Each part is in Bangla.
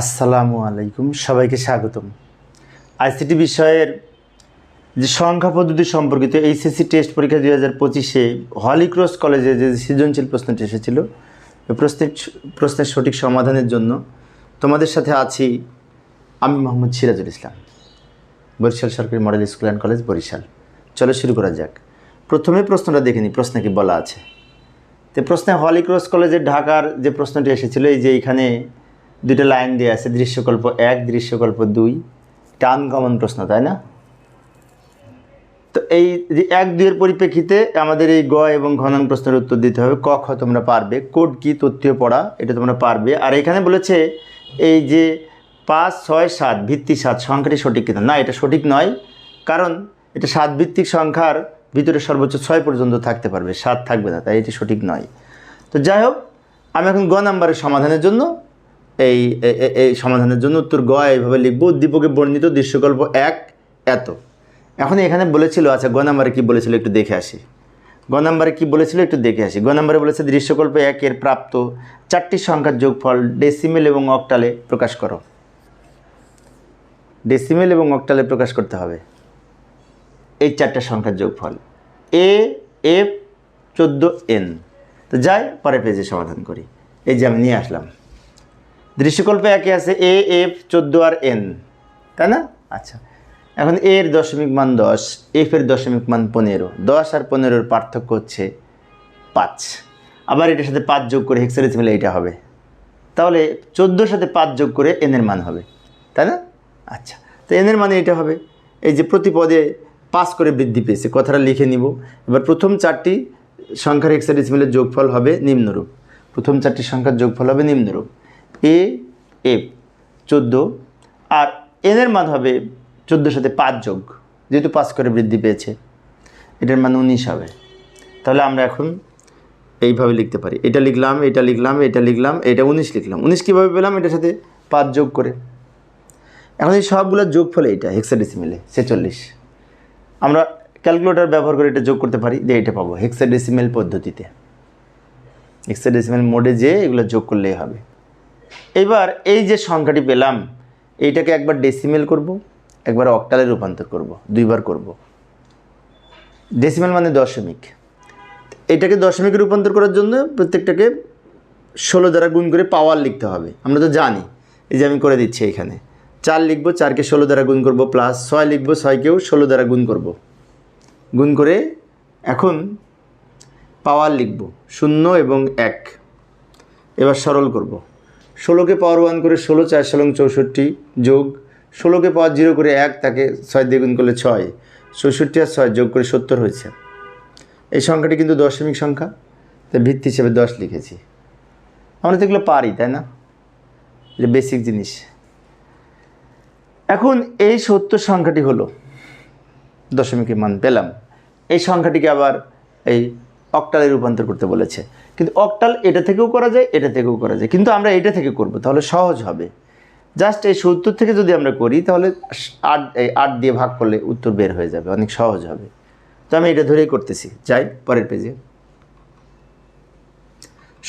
আসসালামু আলাইকুম, সবাইকে স্বাগতম। আইসিটি বিষয়ের যে সংখ্যা পদ্ধতি সম্পর্কিত এইচএসসি টেস্ট পরীক্ষা দুই হাজার পঁচিশে হলিক্রস কলেজে যে সৃজনশীল প্রশ্নটি এসেছিল প্রশ্নের প্রশ্নের সঠিক সমাধানের জন্য তোমাদের সাথে আছি আমি মোহাম্মদ সিরাজুল ইসলাম, বরিশাল সরকারি model school and college Barishal. চলো শুরু করা যাক। প্রথমে প্রশ্নটা দেখে নিই প্রশ্নে কি বলা আছে? তো প্রশ্নে হলিক্রস কলেজের ঢাকার যে প্রশ্নটি এসেছিল, এই যে এখানে দুটো লাইন দেওয়া আছে, দৃশ্যকল্প এক, দৃশ্যকল্প দুই। টান কমন প্রশ্ন, তাই না? তো এই এক দুইয়ের পরিপ্রেক্ষিতে আমাদের এই গ এবং ঘনাং প্রশ্নের উত্তর দিতে হবে, ক, খ তোমরা পারবে, কোড কি তথ্যীয় পড়া, এটা তোমরা পারবে। আর এখানে বলেছে এই যে পাঁচ, ছয়, সাত, ভিত্তি সাত, সংখ্যাটি সঠিক কিনা? না, এটা সঠিক নয়, কারণ এটা সাত ভিত্তিক সংখ্যার ভিতরে সর্বোচ্চ ছয় পর্যন্ত থাকতে পারবে, সাত থাকবে না, তাই এটি সঠিক নয়। তো যাই হোক, আমি এখন গ নাম্বারের সমাধানের জন্য এই এই সমাধানের জন্য উত্তর গ, এইভাবে লিখব। উদ্দীপকে বর্ণিত দৃশ্যকল্প এক, এত। এখন এখানে বলেছিল আচ্ছা গ নাম্বারে কী বলেছিল একটু দেখে আসি। গ নাম্বারে কী বলেছিল একটু দেখে আসি। গ নাম্বারে বলেছে দৃশ্যকল্প একের প্রাপ্ত চারটি সংখ্যার যোগফল ডেসিমেল এবং অক্টালে প্রকাশ করো। ডেসিমেল এবং অক্টালে প্রকাশ করতে হবে। এই চারটা সংখ্যার যোগফল। এ এফ চোদ্দ এন তো যাই পরে পেজে সমাধান করি। এই যে আমি নিয়ে আসলাম। দৃশ্যকল্পে একে আছে এ এফ চোদ্দ আর এন তাই না? আচ্ছা এখন এর দশমিক মান দশ এফ এর দশমিক মান পনেরো, দশ আর পনেরোর পার্থক্য হচ্ছে পাঁচ। আবার এটার সাথে পাঁচ যোগ করে হেক্সাডেসিমেল এটা হবে। তাহলে চোদ্দোর সাথে পাঁচ যোগ করে এনের মান হবে, তাই না? আচ্ছা তো এনের মানে এটা হবে। এই যে প্রতি পদে পাঁচ করে বৃদ্ধি পেয়েছে, কথাটা লিখে নিব। এবার প্রথম চারটি সংখ্যার হেক্সাডেসিমেলের যোগফল হবে নিম্নরূপ। প্রথম চারটি সংখ্যার যোগফল হবে নিম্নরূপ। এ এফ চোদ্দ। আর এনের মান হবে চোদ্দোর সাথে পাঁচ যোগ, যেহেতু পাঁচ করে বৃদ্ধি পেয়েছে। এটার মান উনিশ হবে। তাহলে আমরা এখন এইভাবে লিখতে পারি। এটা লিখলাম এটা লিখলাম এটা লিখলাম, এটা উনিশ লিখলাম। উনিশ কীভাবে পেলাম? এটার সাথে পাঁচ যোগ করে। এখন এই সবগুলোর যোগ ফলে এটা হেক্সাডেসিমেলে ছেচল্লিশ। আমরা ক্যালকুলেটর ব্যবহার করে এটা যোগ করতে পারি। দিয়ে এটা পাবো হেক্সাডেসিমেল পদ্ধতিতে। হেক্সাডেসিমেল মোডে যেয়ে এগুলো যোগ করলেই হবে। এবার এই যে সংখ্যাটি পেলাম, এইটাকে একবার ডেসিমেল করব, একবার অক্টালে রূপান্তর করব, দুইবার করব। ডেসিমেল মানে দশমিক। এটাকে দশমিকে রূপান্তর করার জন্য প্রত্যেকটাকে ষোলো দ্বারা গুণ করে পাওয়ার লিখতে হবে। আমরা তো জানি, এই যে আমি করে দিচ্ছি এখানে। চার লিখব, চারকে ষোলো দ্বারা গুণ করব প্লাস ছয় লিখব, ছয়কেও ষোলো দ্বারা গুণ করব। গুণ করে এখন পাওয়ার লিখব, শূন্য এবং এক। এবার সরল করব। ষোলোকে পাওয়ার ওয়ান করে ষোলো, চার ষোলো চৌষট্টি যোগ, ষোলোকে পাওয়ার জিরো করে এক, তাকে ছয় দিয়ে গুণ করলে ছয়, চৌষট্টি আর ছয় যোগ করে সত্তর হয়েছে। এই সংখ্যাটি কিন্তু দশমিক সংখ্যা, তাই ভিত্তি হিসেবে দশ লিখেছি। আমরা তো এগুলো পারি, তাই না? এটা বেসিক জিনিস। এখন এই সত্তর সংখ্যাটি হলো, দশমিকের মান পেলাম। এই সংখ্যাটিকে আবার এই অক্টালে রূপান্তর করতে বলেছে। কিন্তু অকটাল এটা থেকেও করা যায়, এটা থেকেও করা যায়। কিন্তু আমরা এটা থেকে করব, তাহলে সহজ হবে। জাস্ট এই সত্তর থেকে যদি আমরা করি, তাহলে আট, এই আট দিয়ে ভাগ করলে উত্তর বের হয়ে যাবে, অনেক সহজ হবে। তো আমি এটা ধরেই করতেছি। যাই, পরের পেজে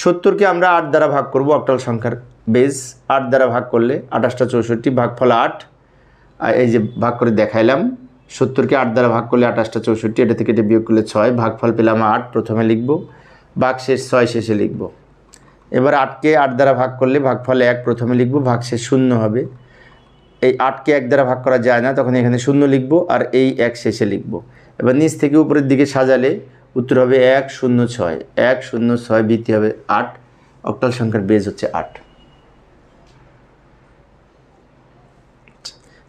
সত্তরকে আমরা আট দ্বারা ভাগ করব, অক্টাল সংখ্যার বেস আট দ্বারা ভাগ করলে আঠাশটা চৌষট্টি, ভাগ ফল আট। এই যে ভাগ করে দেখাইলাম, সত্তরকে আট দ্বারা ভাগ করলে আঠাশটা চৌষট্টি, এটা থেকে এটা বিয়োগ করলে ছয় ভাগফল পেলাম আট, প্রথমে লিখব। ভাগ শেষ ছয় শেষে লিখব। এবার আটকে আট দ্বারা ভাগ করলে ভাগফল এক প্রথমে লিখব, ভাগ শেষ শূন্য হবে। এই আটকে এক দ্বারা ভাগ করা যায় না, তখন এখানে শূন্য লিখব আর এই এক শেষে লিখব। এবার নিচ থেকে উপরের দিকে সাজালে উত্তর হবে এক শূন্য ছয়। এক শূন্য ছয় বৃত্তি হবে আট, অক্টাল সংখ্যার বেজ হচ্ছে আট।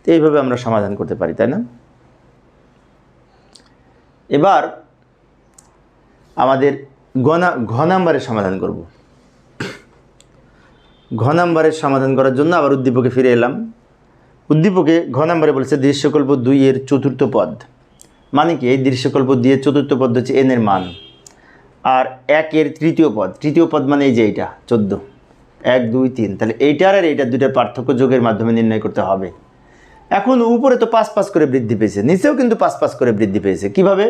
তো এইভাবে আমরা সমাধান করতে পারি, তাই না? এবার আমাদের ঘ নাম্বারের সমাধান করব। ঘ নাম্বারের সমাধান করার জন্য আবার উদ্দীপকে ফিরে এলাম। উদ্দীপকে ঘ নাম্বারে বলেছে দৃশ্যকল্প দুই এর চতুর্থ পদ। মানে কি? এই দৃশ্যকল্প দিয়ে চতুর্থ পদ হচ্ছে এনের মান। আর একের তৃতীয় পদ। তৃতীয় পদ মানে এই যে এইটা, চোদ্দ। এক, দুই, তিন। তাহলে এইটার আর এইটার দুইটার পার্থক্য যোগের মাধ্যমে নির্ণয় করতে হবে। এখন উপরে তো পাঁচ পাঁচ করে বৃদ্ধি পেয়েছে, নিচেও কিন্তু পাঁচ পাঁচ করে বৃদ্ধি পেয়েছে। কীভাবে?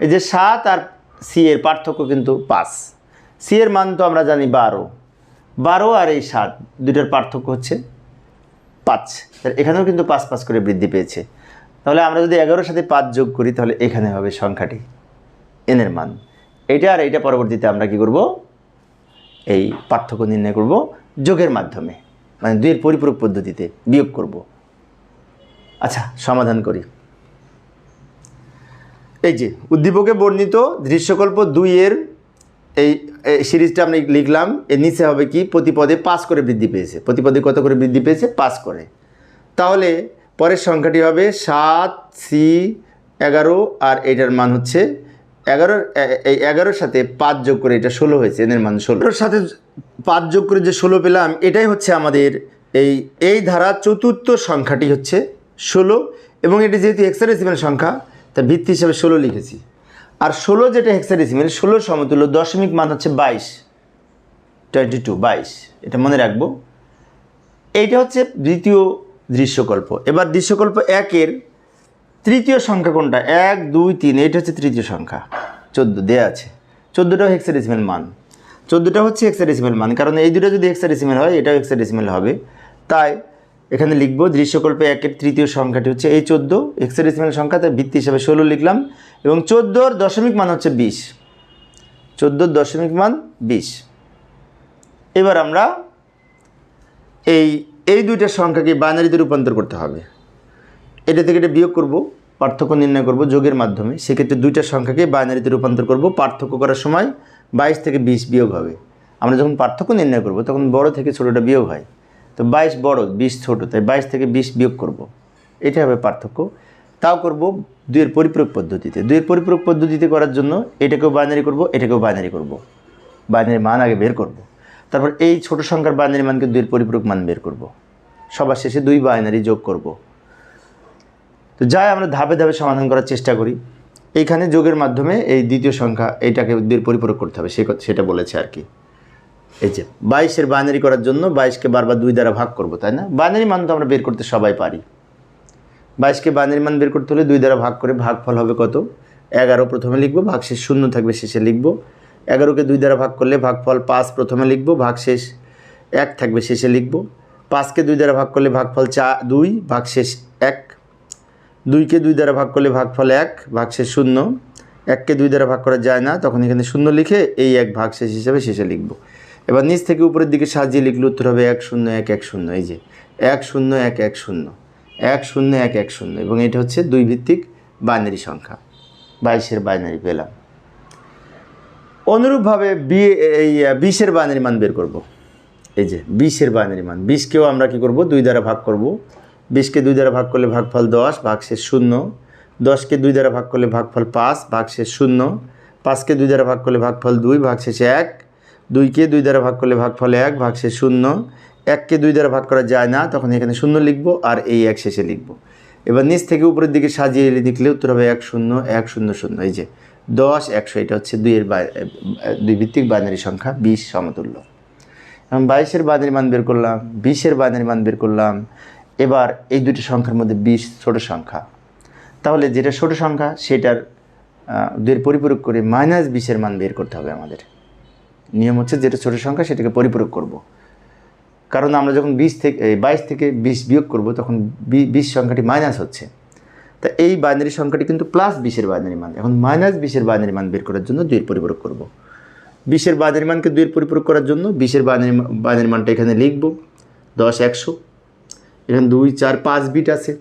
এই যে সাত আর সি এর পার্থক্য কিন্তু পাঁচ। সি এর মান তো আমরা জানি বারো। বারো আর এই সাত, দুইটার পার্থক্য হচ্ছে পাঁচ। এখানেও কিন্তু পাঁচ পাঁচ করে বৃদ্ধি পেয়েছে। তাহলে আমরা যদি এগারোর সাথে পাঁচ যোগ করি, তাহলে এখানে হবে সংখ্যাটি এনের মান। এইটা আর এইটা পরবর্তীতে আমরা কি করব? এই পার্থক্য নির্ণয় করব যোগের মাধ্যমে। মানে দুইয়ের পরিপূরক পদ্ধতিতে বিয়োগ করব। আচ্ছা সমাধান করি। এই যে, উদ্দীপকে বর্ণিত দৃশ্যকল্প দুইয়ের এই সিরিজটা আমি লিখলাম, এর নিচে হবে কি? প্রতি পদে পাঁচ করে বৃদ্ধি পেয়েছে। প্রতিপদে কত করে বৃদ্ধি পেয়েছে? পাস করে। তাহলে পরের সংখ্যাটি হবে সাত, সি, এগারো, আর এটার মান হচ্ছে এগারোর এ- এই এগারোর সাথে পাঁচ যোগ করে এটা ষোলো হয়েছে এদের মান ষোলোর সাথে পাঁচ যোগ করে যে ষোলো পেলাম, এটাই হচ্ছে আমাদের এই এই ধারা চতুর্থ সংখ্যাটি হচ্ছে ষোলো, এবং এটি যেহেতু হেক্সাডেসিমেল সংখ্যা তা ভিত্তি হিসাবে ষোলো লিখেছি। আর ষোলো যেটা হেক্সাডেসিমেল ষোলোর সমতুল্য দশমিক মান হচ্ছে বাইশ। টোয়েন্টি টু বাইশ। এটা মনে রাখব। এইটা হচ্ছে দ্বিতীয় দৃশ্যকল্প। এবার দৃশ্যকল্প একের তৃতীয় সংখ্যা কোনটা? এক, দুই, তিন এটা হচ্ছে তৃতীয় সংখ্যা। চোদ্দ, দেয়া আছে। চোদ্দোটাও হেক্সাডেসিমেল মান। চোদ্দোটা হচ্ছে হেক্সাডেসিমেল মান, কারণ এই দুটো যদি হেক্সাডেসিমেল হয়, এটাও হেক্সাডেসিমেল হবে। তাই এখানে লিখব, দৃশ্যকল্পে একের তৃতীয় সংখ্যাটি হচ্ছে এই চোদ্দ হেক্সাডেসিমেল সংখ্যা তার ভিত্তি হিসাবে ষোলো লিখলাম, এবং চোদ্দোর দশমিক মান হচ্ছে বিশ। চোদ্দোর দশমিক মান বিশ। এবার আমরা এই এই দুইটা সংখ্যাকে বাইনারিতে রূপান্তর করতে হবে। এটা থেকে এটা বিয়োগ করব, পার্থক্য নির্ণয় করব যোগের মাধ্যমে। সেক্ষেত্রে দুইটা সংখ্যাকে বাইনারিতে রূপান্তর করব, পার্থক্য করার সময় বাইশ থেকে বিশ বিয়োগ হবে। আমরা যখন পার্থক্য নির্ণয় করব, তখন বড় থেকে ছোটোটা বিয়োগ হয়। তো বাইশ বড়, বিশ ছোট, তাই বাইশ থেকে বিশ বিয়োগ করব। এটা হবে পার্থক্য। তাও করব দুইয়ের পরিপূরক পদ্ধতিতে। দুইয়ের পরিপূরক পদ্ধতিতে করার জন্য এটাকেও বাইনারি করব, এটাকেও বাইনারি করব। বাইনারি মান আগে বের করব। তারপর এই ছোট সংখ্যার বাইনারি মানকে দুইয়ের পরিপূরক মান বের করব। সবার শেষে দুই বাইনারি যোগ করব। তো যাই আমরা ধাপে ধাপে সমাধান করার চেষ্টা করি। এইখানে যোগের মাধ্যমে এই দ্বিতীয় সংখ্যা এইটাকে দুইয়ের পরিপূরক করতে হবে, সে সেটা বলেছে আর কি। এই যে, বাইশের বাইনারি করার জন্য বাইশকে বারবার দুই দ্বারা ভাগ করব, তাই না? বাইনারি মান তো আমরা বের করতে সবাই পারি। বাইশকে বাইনারি মান বের করতে হলে দুই দ্বারা ভাগ করে ভাগফল হবে কত? এগারো প্রথমে লিখব, ভাগশেষ শূন্য থাকবে শেষে লিখব। এগারোকে দুই দ্বারা ভাগ করলে ভাগফল পাঁচ প্রথমে লিখব, ভাগশেষ এক থাকবে শেষে লিখব। পাঁচকে দুই দ্বারা ভাগ করলে ভাগফল চা, দুই, ভাগশেষ এক। দুইকে দুই দ্বারা ভাগ করলে ভাগফল এক, ভাগশেষ শূন্য। এককে দুই দ্বারা ভাগ করা যায় না, তখন এখানে শূন্য লিখে এই এক ভাগশেষ হিসাবে শেষে লিখব। এবার নিচ থেকে উপরের দিকে সাজিয়ে লিখলে উত্তর হবে এক শূন্য, এক এক শূন্য, এই যে এক শূন্য, এক এক শূন্য এক শূন্য, এক এক শূন্য এবং এটা হচ্ছে দুই ভিত্তিক বাইনারি সংখ্যা, বাইশের বাইনারি পেলাম। অনুরূপভাবে বি, এই, বিশের বাইনারি মান বের করব। এই যে বিশের বাইনারি মান, বিশকেও আমরা কি করব? দুই দ্বারা ভাগ করব। বিশকে দুই দ্বারা ভাগ করলে ভাগফল দশ, ভাগশেষ শূন্য। দশকে দুই দ্বারা ভাগ করলে ভাগফল পাঁচ, ভাগশেষ শূন্য। পাঁচকে দুই দ্বারা ভাগ করলে ভাগফল দুই, ভাগশেষ এক। দুইকে দুই দ্বারা ভাগ করলে ভাগ ফলে এক, ভাগশেষ শূন্য। এককে দুই দ্বারা ভাগ করা যায় না, তখন এখানে শূন্য লিখব আর এই এক শেষে লিখব। এবার নিচ থেকে উপরের দিকে সাজিয়ে লিখলে উত্তর হবে এক শূন্য এক শূন্য শূন্য। এই যে দশ, একশো, এটা হচ্ছে দুইয়ের দুই ভিত্তিক বাইনারি সংখ্যা, বিশ সমতুল্য। এবং বাইশের বাইনারি মান বের করলাম, বিশের বাইনারি মান বের করলাম। এবার এই দুটি সংখ্যার মধ্যে বিশ ছোট সংখ্যা। তাহলে যেটা ছোট সংখ্যা, সেটার দুইয়ের পরিপূরক করে মাইনাস বিশের মান বের করতে হবে আমাদের। নিয়ম হচ্ছে যেটা ছোট সংখ্যা সেটাকে পরিপূরক করব। কারণ আমরা যখন বিশ থেকে বাইশ থেকে বিশ বিয়োগ করব, তখন বিশ সংখ্যাটি মাইনাস হচ্ছে। তা এই বাইনারি সংখ্যাটি কিন্তু প্লাস বিশের বাইনারি মান। এখন মাইনাস বিশের বাইনারি মান বের করার জন্য দুইয়ের পরিপূরক করব। বিশের বাইনারি মানকে দুইয়ের পরিপূরক করার জন্য বিশের বাইনারি বাইনারি মানটা এখানে লিখব। দশ, একশো। এখানে দুই, চার, পাঁচ বিট আছে।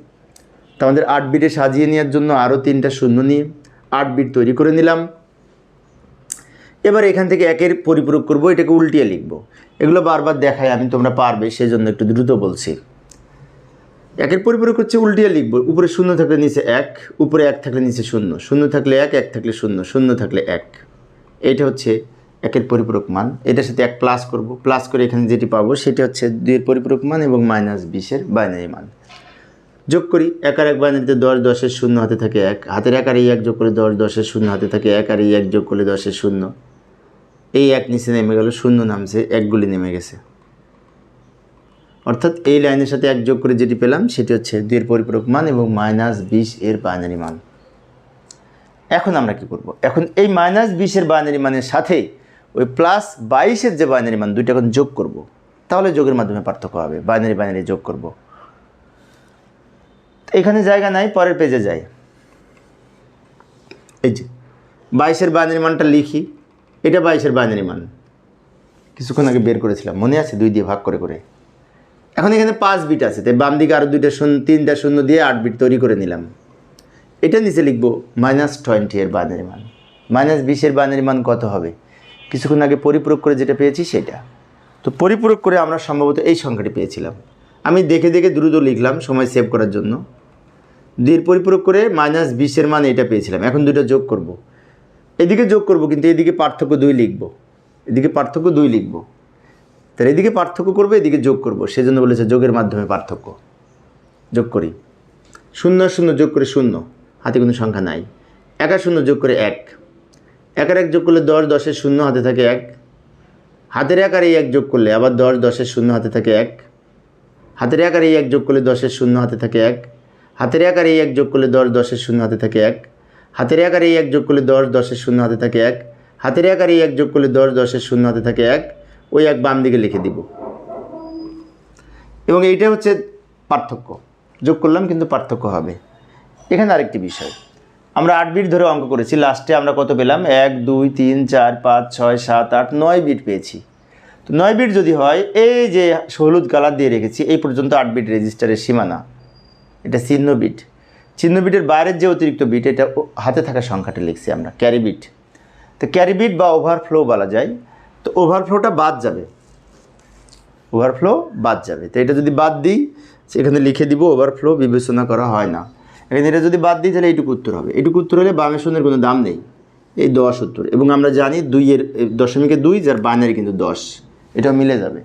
তা আমাদের আট বিটে সাজিয়ে নেওয়ার জন্য আরও তিনটা শূন্য নিয়ে আট বিট তৈরি করে নিলাম। এবার এখান থেকে একের পরিপূরক করব, এটাকে উল্টিয়ে লিখব। এগুলো বারবার দেখায়, আমি তোমরা পারবে সেই জন্য একটু দ্রুত বলছি। একের পরিপূরক হচ্ছে উল্টিয়ে লিখব, উপরে শূন্য থাকলে নিচে এক, উপরে এক থাকলে নিচে শূন্য শূন্য থাকলে এক এক থাকলে শূন্য শূন্য থাকলে এক। এটা হচ্ছে একের পরিপূরক মান। এটার সাথে এক প্লাস করব প্লাস করে এখানে যেটি পাবো, সেটা হচ্ছে দুইয়ের পরিপূরক মান এবং মাইনাস বিশের বাইনারি মান। যোগ করি, এক আর এক বাইনারিতে দশ, দশের শূন্য হাতে থাকে এক, হাতের এক আর এই এক যোগ করে দশ, দশের শূন্য হাতে থাকে এক, আর এই এক যোগ করলে দশের শূন্য। এই এক নিচে নেমে গেল, শূন্য নামছে একগুলি নেমে গেছে। অর্থাৎ এই লাইনের সাথে এক যোগ করে যেটি পেলাম, সেটি হচ্ছে দুইয়ের পরিপূরক মান এবং মাইনাস বিশ এর বাইনারি মান। এখন আমরা কি করব? এখন এই মাইনাস বিশের বাইনারি মানের সাথে ওই প্লাস বাইশের যে বাইনারি মান দুইটা এখন যোগ করব। তাহলে যোগের মাধ্যমে পার্থক্য হবে বাইনারি বাইনারি যোগ করব। এখানে জায়গা নাই, পরের পেজে যাই। এই যে বাইশের বাইনারি মানটা লিখি। এটা বাইশের বাইনারি মান। কিছুক্ষণ আগে বের করেছিলাম, মনে আছে? দুই দিয়ে ভাগ করে করে। এখন এখানে পাঁচ বিট আছে, তাই বাম দিকে আরও দুইটা শূন্য, তিনটা শূন্য দিয়ে আট বিট তৈরি করে নিলাম। এটা নিচে লিখব মাইনাস টোয়েন্টি এর বাইনারি মান। মাইনাস বিশের বাইনারি মান কত হবে? কিছুক্ষণ আগে পরিপূরক করে যেটা পেয়েছি সেটা। তো পরিপূরক করে আমরা সম্ভবত এই সংখ্যাটি পেয়েছিলাম। আমি দেখে দেখে দ্রুত লিখলাম, সময় সেভ করার জন্য। দুইয়ের পরিপূরক করে মাইনাস বিশের মান এটা পেয়েছিলাম। এখন দুটো যোগ করব। এদিকে যোগ করব, কিন্তু এদিকে পার্থক্য দুই লিখব। এদিকে পার্থক্য দুই লিখব। তাহলে এদিকে পার্থক্য করব, এদিকে যোগ করব। সেজন্য বলেছে যোগের মাধ্যমে পার্থক্য। যোগ করি। শূন্য শূন্য যোগ করে শূন্য। হাতে কোনো সংখ্যা নাই। একা শূন্য যোগ করে এক। একের এক যোগ করলে দশ, দশের শূন্য হাতে থাকে এক। হাতের এক আর এই এক যোগ করলে আবার দশ, দশের শূন্য হাতে থাকে এক। হাতের এক আর এই এক যোগ করলে দশের শূন্য হাতে থাকে এক। হাতের এক আর এই এক যোগ করলে দশ, দশের শূন্য হাতে থাকে এক। হাতের এই এক যোগ করলে দশ, দশের শূন্য হাতে থাকে এক। হাতের এই এক যোগ করলে দশ, দশের শূন্য হাতে থাকে এক। ওই এক বাম দিকে লিখে দিব। এবং এইটা হচ্ছে পার্থক্য। যোগ করলাম কিন্তু পার্থক্য হবে। এখানে আরেকটি বিষয়। আমরা আট বিট ধরে অঙ্ক করেছি। লাস্টে আমরা কত পেলাম? এক, দুই, তিন, চার, পাঁচ, ছয়, সাত, আট, নয় বিট পেয়েছি। তো নয় বিট যদি হয়, এই যে হলুদ কালার দিয়ে রেখেছি, এই পর্যন্ত আট বিট রেজিস্টারের সীমানা। এটা চিহ্ন বিট। চিহ্ন বিটের বাইরের যে অতিরিক্ত বিট, এটা হাতে থাকা সংখ্যাটা লিখছি আমরা, ক্যারি বিট। তো ক্যারি বিট বা ওভারফ্লো বলা যায়, তো ওভারফ্লোটা বাদ যাবে। ওভারফ্লো বাদ যাবে। তো এটা যদি বাদ দিই, সেখানে লিখে দিব ওভারফ্লো বিবেচনা করা হয় না। এখানে এটা যদি বাদ দিই, তাহলে এইটুকু উত্তর হবে। এইটুকু উত্তর হলে বামে শূন্যের কোনো দাম নেই। এই দশ উত্তর। এবং আমরা জানি দুইয়ের দশমিকে দুই, যার বাইনারি কিন্তু দশ। এটা মিলে যাবে।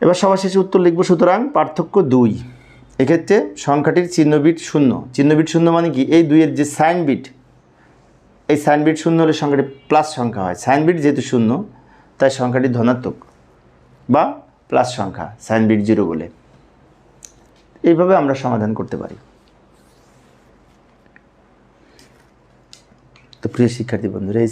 এবার সবার শেষে উত্তর লিখব সুতরাং পার্থক্য দুই। এক্ষেত্রে সংখ্যাটির চিহ্নবিট শূন্য। চিহ্নবিট শূন্য মানে কি? এই দুইয়ের যে সাইন এই সাইন বিট শূন্য হলে সংখ্যাটি প্লাস সংখ্যা হয়। সাইন যেহেতু শূন্য, তাই সংখ্যাটি ধনাত্মক বা প্লাস সংখ্যা সাইন জিরো বলে। এইভাবে আমরা সমাধান করতে পারি। তো প্রিয় শিক্ষার্থী বন্ধুরা, এই